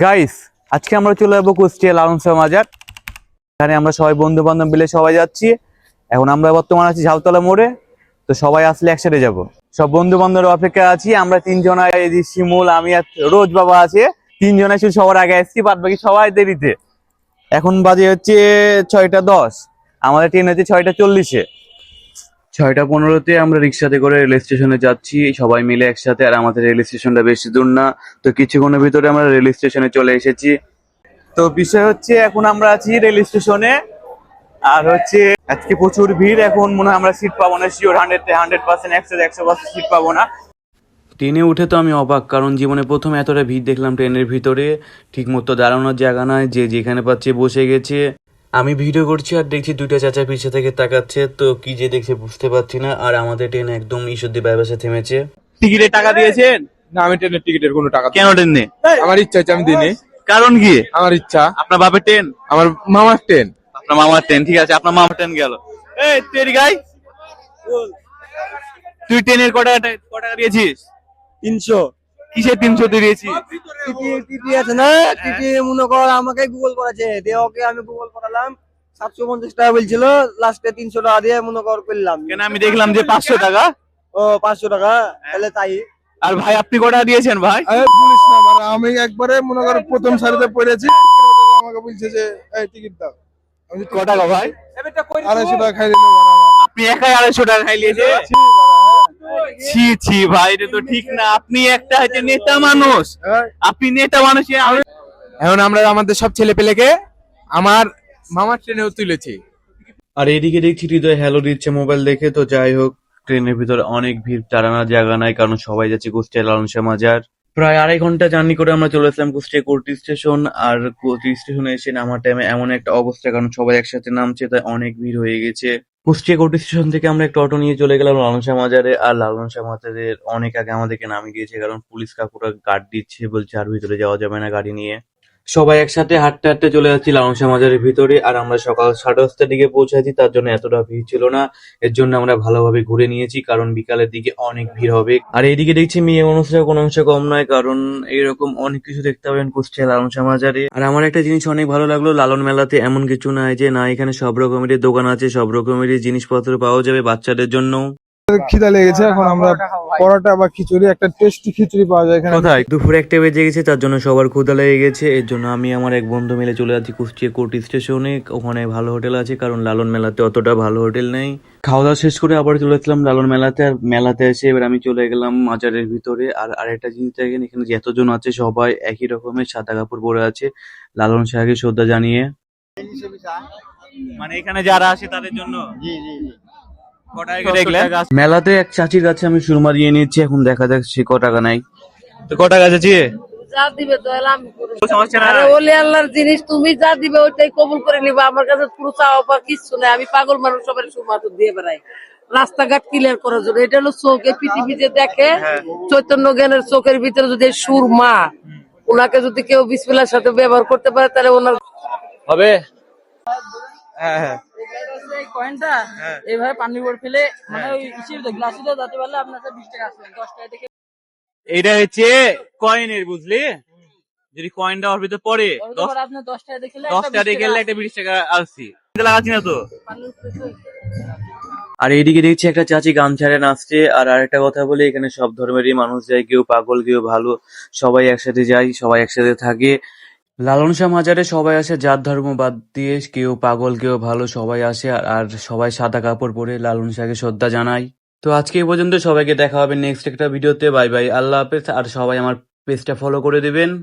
Guys আজকে আমরা চলে যাব কুষ্টিয়া লালনসা মাজার। এখানে আমরা সবাই বন্ধু বান্ধব মিলে সবাই যাচ্ছি। এখন আমরা বর্তমানে আছি ঝাউতলা মোড়ে। তো সবাই আসলে একসাথে যাব। সব বন্ধু বান্ধবের অপেক্ষা আছি। আমরা তিনজন শিমুল, আমি আর রোজ বাবা আছে। তিনজনে শুধু সবার আগে আসছি বাদ বাকি সবাই দেরিতে। এখন বাজে হচ্ছে ছয়টা দশ। আমাদের ট্রেন হচ্ছে ছয়টা চল্লিশে। ছয়টা পনেরোতে আমরা রিক্সাতে করে রেল স্টেশনে যাচ্ছি, সবাই মিলে একসাথে। আর আমাদের রেল স্টেশনটা বেশি দূর না, তো কিছুক্ষণের ভিতরে আমরা রেল স্টেশনে চলে এসেছি। তো বিষয় হচ্ছে, এখন আমরা আছি রেল স্টেশনে। আর হচ্ছে, আজকে প্রচুর ভিড়, এখন মনে হয় আমরা সিট পাবো না শিওর হান্ড্রেড হান্ড্রেড পার্সেন্ট একশো একশো পার্সেন্ট সিট পাবো না। ট্রেনে উঠে তো আমি অবাক, কারণ জীবনে প্রথম এতটা ভিড় দেখলাম ট্রেনের ভিতরে। ঠিক মতো দাঁড়ানোর জায়গা নয় যে যেখানে পাচ্ছে বসে গেছে। আমি ভিডিও করছি আর দেখছি দুইটা চাচা পিছে থেকে তাকাচ্ছে তো কি যে দেখছে বুঝতে পারছি না আর আমাদের ট্রেন একদম ঈশ্বরদী বাইপাসে থেমেছে। টিকিটের টাকা দিয়েছেন? না আমি ট্রেনের টিকিটের কোনো টাকা কেন ট্রেন? নেই আমার ইচ্ছা হচ্ছে আমি দিইনি। কারণ কি? আমার ইচ্ছা। আপনার বাপের ট্রেন? আমার মামার ট্রেন। আপনার মামার ট্রেন ঠিক আছে আপনার মামার ট্রেন গেল। এই তেরি গাই। তুই ট্রেনের ক টাকা ক টাকা দিয়েছিস? তিনশো। কিসের তিনশো টিটি টিটি আছে না? টিটি মনে কর আমাকে গুগল করেছে। দিয়ে ওকে আমি গুগল করালাম। সাতশো পঞ্চাশ টাকা বলছিল লাস্টে তিনশো টাকা দিয়ে মনে কর করলাম কেন আমি দেখলাম যে পাঁচশো টাকা? ও পাঁচশো টাকা। তাহলে তাই। আর ভাই আপনি কটা দিয়েছেন ভাই? বলিস না মানে আমি একবারে মনে করো প্রথম সারিতে পড়েছি। আমাকে বলছে যে এই টিকিট দাও। আমি ক টাকা ভাই? আড়াইশো টাকা খাই দিলে। আপনি একাই আড়াইশো টাকা খাইলিয়েছে ছি, বাড়া, ছি ছি ভাই এটা তো ঠিক না। আপনি একটা হচ্ছে নেতা মানুষ। হ্যাঁ। আপনি নেতা মানুষ এখন আমরা আমাদের সব ছেলে পেলেকে আমার মামার ট্রেনেও তুলেছি। আর এদিকে দেখছি হৃদয় হ্যালো দিচ্ছে মোবাইল দেখে তো যাই হোক ট্রেনের ভিতরে অনেক ভিড় টারানা জায়গা নাই কারণ সবাই যাচ্ছে কুষ্টিয়া লালনসা মাজার। প্রায় আড়াই ঘণ্টা জার্নি করে আমরা চলে আসলাম কুষ্টিয়া কোর্টি স্টেশন, আর কোর্টি স্টেশনে এসে নামার টাইমে এমন একটা অবস্থা, কারণ সবাই একসাথে নামছে, তাই অনেক ভিড় হয়ে গেছে। কুষ্টিয়া কোর্টি স্টেশন থেকে আমরা একটা অটো নিয়ে চলে গেলাম লালনসা মাজারে, আর লালনসা মাজারের অনেক আগে আমাদেরকে নামিয়ে গিয়েছে কারণ পুলিশ কাকুরা গার্ড দিচ্ছে, বলছে আর ভিতরে যাওয়া যাবে না গাড়ি নিয়ে। সবাই একসাথে হাঁটতে হাঁটতে চলে যাচ্ছি লাউংসা মাজারের ভিতরে, আর আমরা সকাল সাড়ে দশটার দিকে পৌঁছাচ্ছি তার জন্য এতটা ভিড় ছিল না। এর জন্য আমরা ভালোভাবে ঘুরে নিয়েছি, কারণ বিকালের দিকে অনেক ভিড় হবে। আর এইদিকে দেখছি মেয়ে মানুষরা কোনো অংশে কম নয়, কারণ এইরকম অনেক কিছু দেখতে পাবেন কুষ্টিয়া লালনসা মাজারে আর আমার একটা জিনিস অনেক ভালো লাগল, লালন মেলাতে এমন কিছু নাই যে, না, এখানে সব রকমের দোকান আছে, সব রকমের জিনিসপত্র পাওয়া যাবে বাচ্চাদের জন্য। খিদা লেগেছে এখন আমরা পরোটা বা খিচুড়ি একটা টেস্টি খিচুড়ি পাওয়া যায় এখানে। কোথায়? দুপুরে একটা বেজে গেছে তার জন্য সবার ক্ষুদা লেগে গেছে এর জন্য আমি আমার এক বন্ধু মিলে চলে যাচ্ছি কুষ্টিয়া কোর্ট স্টেশনে ওখানে ভালো হোটেল আছে কারণ লালন মেলাতে অতটা ভালো হোটেল নেই। খাওয়া দাওয়া শেষ করে আবার চলে আসলাম লালন মেলাতে আর মেলাতে এসে এবার আমি চলে গেলাম মাজারের ভিতরে আর আরেকটা জিনিস দেখেন এখানে যতজন আছে সবাই একই রকমের সাদা কাপড় পরে আছে লালন শাহকে শ্রদ্ধা জানিয়ে। মানে এখানে যারা আসে তাদের জন্য? মেলাতে এক চাচির কাছে আমি সুরমা দিয়ে নিচ্ছি এখন দেখা যাক সে ক টাকা নাই তো ক টাকা চাচি যা দিবে তো এলাম। আমি করে দেব। আরে ওলি আল্লাহর জিনিস তুমি যা দিবে ওইটাই কবুল করে নিবা। আমার কাছে পুরো চাওয়া কিচ্ছু নাই। আমি পাগল মানুষ সবার সুমাতো দিয়ে বেড়াই। রাস্তাঘাট ক্লিয়ার করার জন্য। এটা হলো চোখে পৃথিবী যে দেখে চৈতন্য জ্ঞানের চোখের ভিতরে যদি সুরমা ওনাকে যদি কেউ বিসমিল্লার সাথে ব্যবহার করতে পারে তাহলে ওনার হবে? হ্যাঁ হ্যাঁ। এই কয়েনটা এইভাবে পানি উপর ফেলে মানে ওই যাতে পারলে আপনার বিশ টাকা আসবে দশ টাকা থেকে। এটা হচ্ছে কয়েনের বুঝলি? যদি কয়েনটা ওর ভিতরে পড়ে দশ টাকা দশ টাকা একটা বিশ টাকা আসছি। লাগাচ্ছি না তো? আর এইদিকে দেখছি একটা চাচি গান ছাড়ে নাচছে আর আরেকটা কথা বলি এখানে সব ধর্মেরই মানুষ যায় কেউ পাগল কেউ ভালো সবাই একসাথে যায় সবাই একসাথে থাকে। লালন শাহ মাজারে সবাই আসে, জাত ধর্ম বাদ দিয়ে কেউ পাগল, কেউ ভালো, সবাই আসে আর- আর সবাই সাদা কাপড় পরে লালন শাহকে শ্রদ্ধা জানায় তো আজকে এই পর্যন্ত সবাইকে দেখা হবে নেক্সট একটা ভিডিওতে। বাই বাই, আল্লাহ হাফেজ। আর সবাই আমার পেজটা ফলো করে দিবেন।